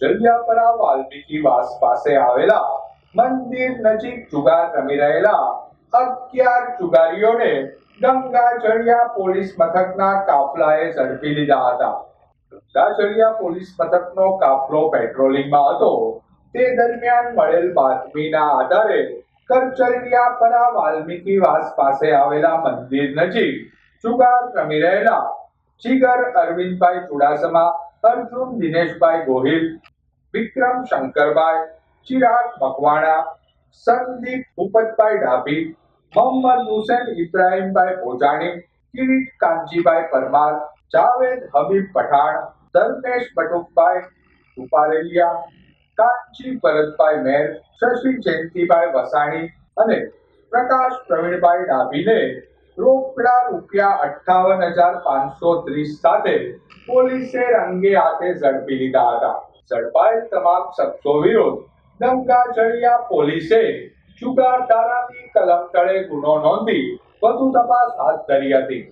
જલિયાપરા વાલ્મીકી વાસ પાસે આવેલા મંદિર નજીક જુગાર રમી રહેલા અગિયાર જુગારીઓને ગંગાચળિયા પોલીસ મથકના કાફલાએ ઝડપી લીધા હતા. ગંગાચળિયા પોલીસ મથકનો કાફલો પેટ્રોલિંગમાં હતો. તે દરમિયાન મળેલ બાતમીના આધારે કરચલિયાપરા વાલ્મીકી વાસ પાસે આવેલા મંદિર નજીક જુગાર રમી રહેલા જીગર અરવિંદભાઈ ચુડાસમા અર્જુન દિનેશભાઈ ગોહિલ, વિક્રમ શંકરભાઈ ચિરાગ મકવાણા, સંદીપ ભૂપતભાઈ ડાભી, મોહમ્મદ હુસેન ઇબ્રાહીમભાઈ ભોજાણી કિરીટ કાનજીભાઈ પરમાર, જાવેદ હબીબ પઠાણ, ધર્મેશ બટુકભાઈ રૂપારેલિયા, કાનજી ભરતભાઈ મેર, શશી જયંતિભાઈ વસાણી અને પ્રકાશ પ્રવીણભાઈ ડાભીને રોકડા રૂપિયા અઠ્ઠાવન હજાર પાંચસો ત્રીસ સાથે પોલીસે રંગે હાથે ઝડપી લીધા હતા. ઝડપાયેલ તમામ શખ્સો વિરુદ્ધ ગંગાચળિયા પોલીસે જુગાર ધારાની કલમ તળે ગુનો નોંધી વધુ તપાસ હાથ ધરી હતી.